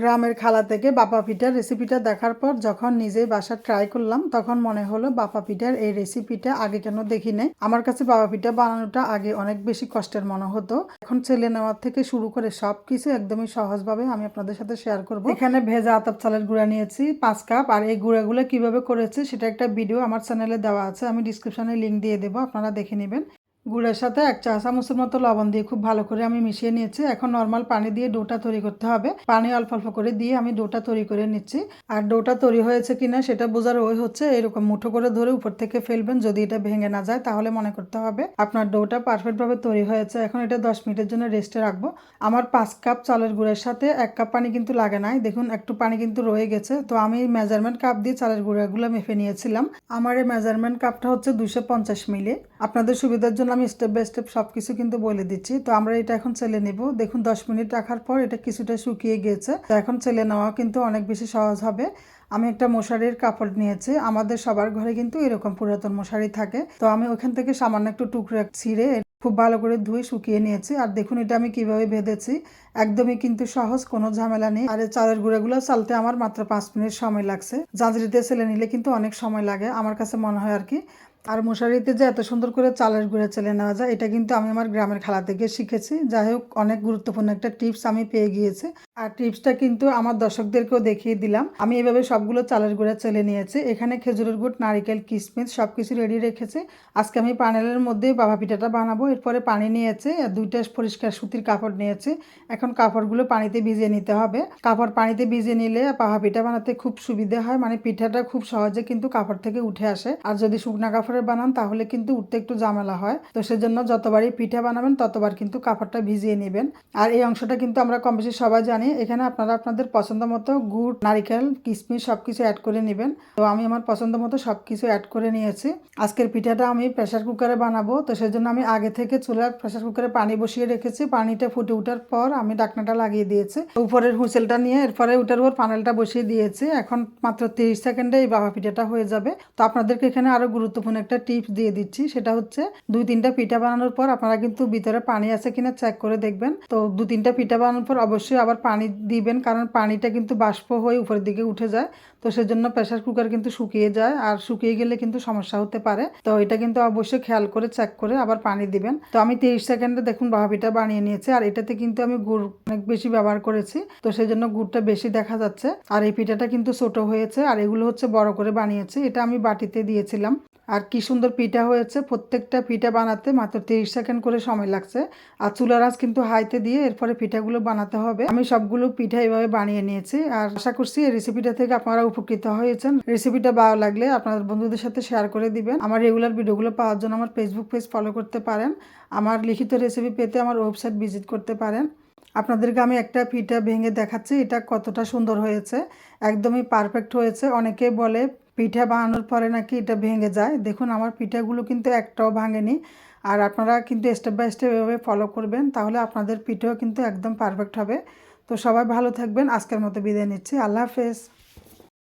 গ্রামের খালা থেকে বাপা পিঠার রেসিপিটা দেখার পর যখন নিজেই বাসা ট্রাই করলাম, তখন মনে হলো বাপা পিঠার এই রেসিপিটা আগে কেন দেখি নাই। আমার কাছে বাপা পিঠা বানানোটা আগে অনেক বেশি কষ্টের মনে হতো। এখন ছেলে নেওয়ার থেকে শুরু করে সব কিছু একদমই সহজভাবে আমি আপনাদের সাথে শেয়ার করব। এখানে ভেজা আতাপ চালের গুঁড়া নিয়েছি, পাঁচ কাপ আর এই গুঁড়াগুলো কীভাবে করেছি সেটা একটা ভিডিও আমার চ্যানেলে দেওয়া আছে। আমি ডিসক্রিপশনে লিঙ্ক দিয়ে দেবো, আপনারা দেখে নেবেন। গুড়ের সাথে এক চা চামচের মতো লবণ দিয়ে খুব ভালো করে আমি মিশিয়ে নিয়েছি। এখন নর্মাল পানি দিয়ে ডোটা তৈরি করতে হবে। পানি অল্প অল্প করে দিয়ে আমি ডোটা তৈরি করে নিচ্ছি। আর ডোটা তৈরি হয়েছে কিনা সেটা বোঝার ওই হচ্ছে এরকম মুঠো করে ধরে উপর থেকে ফেলবেন। যদি এটা ভেঙে না যায় তাহলে মনে করতে হবে আপনার ডোটা পারফেক্টভাবে তৈরি হয়েছে। এখন এটা দশ মিনিটের জন্য রেস্টে রাখব। আমার পাঁচ কাপ চালের গুঁড়ের সাথে এক কাপ পানি কিন্তু লাগে নাই। দেখুন, একটু পানি কিন্তু রয়ে গেছে। তো আমি মেজারমেন্ট কাপ দিয়ে চালের গুঁড়াগুলো মেপে নিয়েছিলাম। আমার এই মেজারমেন্ট কাপটা হচ্ছে দুশো পঞ্চাশ মিলি আপনাদের সুবিধার জন্য আমি স্টেপ বাই স্টেপ সব কিছু কিন্তু বলে দিচ্ছি। তো আমরা এটা এখন চেলে নেব। দেখুন, দশ মিনিট রাখার পর এটা কিছুটা শুকিয়ে গিয়েছে তো এখন চেলে নেওয়া কিন্তু অনেক বেশি সহজ হবে। আমি একটা মশারির কাপড় নিয়েছি। আমাদের সবার ঘরে কিন্তু এরকম পুরাতন মশারি থাকে। তো আমি ওখান থেকে সামান্য একটু টুকরো ছিঁড়ে খুব ভালো করে ধুয়ে শুকিয়ে নিয়েছি। আর দেখুন, এটা আমি কীভাবে বেঁধেছি। একদমই কিন্তু সহজ, কোনো ঝামেলা নেই। আর এই চালের গুঁড়াগুলো চালতে আমার মাত্র পাঁচ মিনিট সময় লাগছে। জাঁজরিতে ছেলে নিলে কিন্তু অনেক সময় লাগে, আমার কাছে মনে হয় আর কি। আর মশারিতে যে এত সুন্দর করে চালের গুঁড়া চেলে নেওয়া যায়, এটা কিন্তু আমি আমার গ্রামের খেলা থেকে শিখেছি। যাই হোক, অনেক গুরুত্বপূর্ণ একটা টিপস আমি পেয়ে গিয়েছি। আর টিপসটা কিন্তু আমার দর্শকদেরকেও দেখিয়ে দিলাম। আমি এভাবে সবগুলো চালের গুঁড়া চেলে নিয়েছি। এখানে খেজুরের গুড়, নারিকেল, কিশমিশ সব কিছু রেডি রেখেছি। আজকে আমি পানেলের মধ্যে বাবা পিঠাটা বানাবো। এরপরে পানি নিয়েছে, আর দুইটা পরিষ্কার সুতির কাপড় নিয়েছে। এখন কাপড়গুলো পানিতে ভিজিয়ে নিতে হবে। কাপড় পানিতে ভিজিয়ে নিলে পাহা পিঠা বানাতে খুব সুবিধে হয়। মানে পিঠাটা খুব সহজে কিন্তু কাপড় থেকে উঠে আসে। আর যদি শুকনা কাপড়ের বানান, তাহলে কিন্তু উঠতে একটু ঝামেলা হয়। তো সেজন্য যতবারই পিঠা বানাবেন, ততবার কিন্তু কাপড়টা ভিজিয়ে নেবেন। আর এই অংশটা কিন্তু আমরা কম বেশি সবাই জানি। এখানে আপনারা আপনাদের পছন্দ মতো গুড়, নারিকেল কিশমিশ সব কিছু অ্যাড করে নেবেন। তো আমি আমার পছন্দ মতো সব কিছু অ্যাড করে নিয়েছি। আজকের পিঠাটা আমি প্রেশার কুকারে বানাবো। তো সেজন্য আমি আগে থেকে চুলার প্রেশার কুকারে পানি বসিয়ে রেখেছি। পানিটা ফুটে ওঠার পর আমি ডাকনাটা লাগিয়ে দিয়েছি। উপরের হুঁসেলটা নিয়ে এরপরে ওটার উপর পানেলটা বসিয়ে দিয়েছি। এখন মাত্র তিরিশ সেকেন্ডে এই বাবা পিঠাটা হয়ে যাবে। তো আপনাদেরকে এখানে আরও গুরুত্বপূর্ণ একটা টিপস দিয়ে দিচ্ছি। সেটা হচ্ছে দুই তিনটা পিঠা বানানোর পর আপনারা কিন্তু ভিতরে পানি আছে কিনা চেক করে দেখবেন। তো দু তিনটা পিঠা বানানোর পর অবশ্যই আবার পানি দিবেন, কারণ পানিটা কিন্তু বাষ্প হয়ে উপরের দিকে উঠে যায়। তো সেজন্য প্রেশার কুকার কিন্তু শুকিয়ে যায়। আর শুকিয়ে গেলে কিন্তু সমস্যা হতে পারে। তো এটা কিন্তু অবশ্যই খেয়াল করে চেক করে আবার পানি দিবেন। তো আমি তিরিশ সেকেন্ডে দেখুন বাবা পিঠা বানিয়ে নিয়েছি। আর এটাতে কিন্তু আমি গুড় অনেক বেশি ব্যবহার করেছি। তো সেই জন্য গুড়টা বেশি দেখা যাচ্ছে। আর এই পিঠাটা কিন্তু ছোট হয়েছে। আর এগুলো হচ্ছে বড় করে বানিয়েছি। এটা আমি বাটিতে দিয়েছিলাম। আর কি সুন্দর পিঠা হয়েছে। প্রত্যেকটা পিঠা বানাতে মাত্র তিরিশ সেকেন্ড করে সময় লাগছে। আর চুলার কিন্তু হাইতে দিয়ে এরপরে পিঠাগুলো বানাতে হবে। আমি সবগুলো পিঠা এভাবে বানিয়ে নিয়েছি। আর আশা করছি এই রেসিপিটা থেকে আপনারা উপকৃত হয়েছেন। রেসিপিটা ভালো লাগলে আপনাদের বন্ধুদের সাথে শেয়ার করে দিবেন। আমার রেগুলার ভিডিওগুলো পাওয়ার জন্য আমার ফেসবুক পেজ ফলো করতে পারেন। আমার লিখিত রেসিপি পেতে আমার ওয়েবসাইট ভিজিট করতে পারেন। আপনাদেরকে আমি একটা পিঠা ভেঙে দেখাচ্ছি, এটা কতটা সুন্দর হয়েছে। একদমই পারফেক্ট হয়েছে। অনেকে বলে পিঠা বানানোর পরে নাকি এটা ভেঙে যায়। দেখুন, আমার পিঠাগুলো কিন্তু একটাও ভাঙেনি। আর আপনারা কিন্তু স্টেপ বাই স্টেপ এভাবে ফলো করবেন, তাহলে আপনাদের পিঠেও কিন্তু একদম পারফেক্ট হবে। তো সবাই ভালো থাকবেন। আজকের মতো বিদায় নিচ্ছি। আল্লাহ হাফেজ।